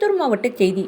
கோயம்புத்தூர் மாவட்ட செய்தி.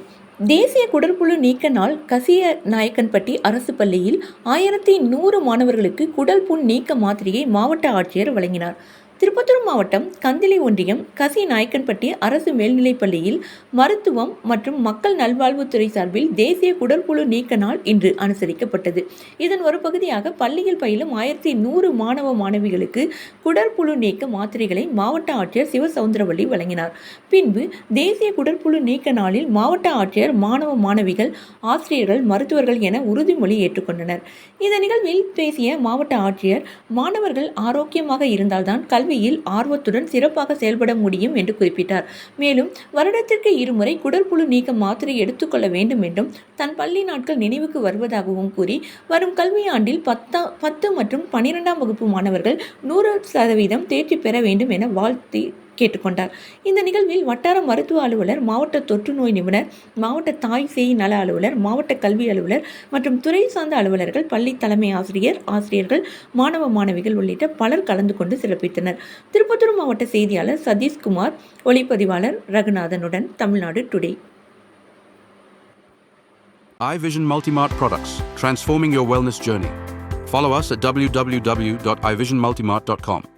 தேசிய குடற்புழு நீக்க நாள் கசிய நாயக்கன்பட்டி அரசு பள்ளியில் ஆயிரத்தி நூறு மாணவர்களுக்கு குடல் புண் நீக்க மாத்திரையை மாவட்ட ஆட்சியர் வழங்கினார். திருப்பத்தூர் மாவட்டம் கந்திலி ஒன்றியம் கசி நாயக்கன்பட்டி அரசு மேல்நிலைப் பள்ளியில் மருத்துவம் மற்றும் மக்கள் நல்வாழ்வுத்துறை சார்பில் தேசிய குடற்புழு நீக்க நாள் இன்று அனுசரிக்கப்பட்டது. இதன் ஒரு பகுதியாக பள்ளியில் பயிலும் ஆயிரத்தி நூறு மாணவ மாணவிகளுக்கு குடற்புழு நீக்க மாத்திரைகளை மாவட்ட ஆட்சியர் சிவசவுந்தரவள்ளி வழங்கினார். பின்பு தேசிய குடற்புழு நீக்க நாளில் மாவட்ட ஆட்சியர் மாணவ மாணவிகள் ஆசிரியர்கள் மருத்துவர்கள் என உறுதிமொழி ஏற்றுக்கொண்டனர். இந்த நிகழ்வில் பேசிய மாவட்ட ஆட்சியர் மாணவர்கள் ஆரோக்கியமாக இருந்தால்தான் கல்வியில் ஆர்வத்துடன் சிறப்பாக செயல்பட முடியும் என்று குறிப்பிட்டார். மேலும் வருடத்திற்கு இருமுறை குடற்புழு நீக்க மாத்திரை எடுத்துக்கொள்ள வேண்டும் என்றும் தன் பள்ளி நாட்கள் நினைவுக்கு வருவதாகவும் கூறி வரும் கல்வியாண்டில் பத்தா பத்து மற்றும் பனிரெண்டாம் வகுப்பு மாணவர்கள் நூறு சதவீதம் தேர்ச்சி பெற வேண்டும் என வாழ்த்தி கேட்டுக்கொண்டார் இந்த நிகழ்வில் வட்டார மருத்துவ அலுவலர் மாவட்ட தொற்று நோய் நிபுணர் மாவட்ட தாய் சேய் நல அலுவலர் மாவட்ட கல்வி அலுவலர் மற்றும் துறை சார்ந்த அலுவலர்கள் பள்ளி தலைமை ஆசிரியர் ஆசிரியர்கள் மாணவ மாணவிகள் உள்ளிட்ட பலர் கலந்து கொண்டு சிறப்பித்தனர் திருப்பத்தூர் மாவட்ட செய்தியாளர் சதீஷ்குமார் ஒளிப்பதிவாளர் ரகுநாதனுடன் Tamil Nadu today iVision Multimart products, transforming your wellness journey. Follow us at www.ivisionmultimart.com.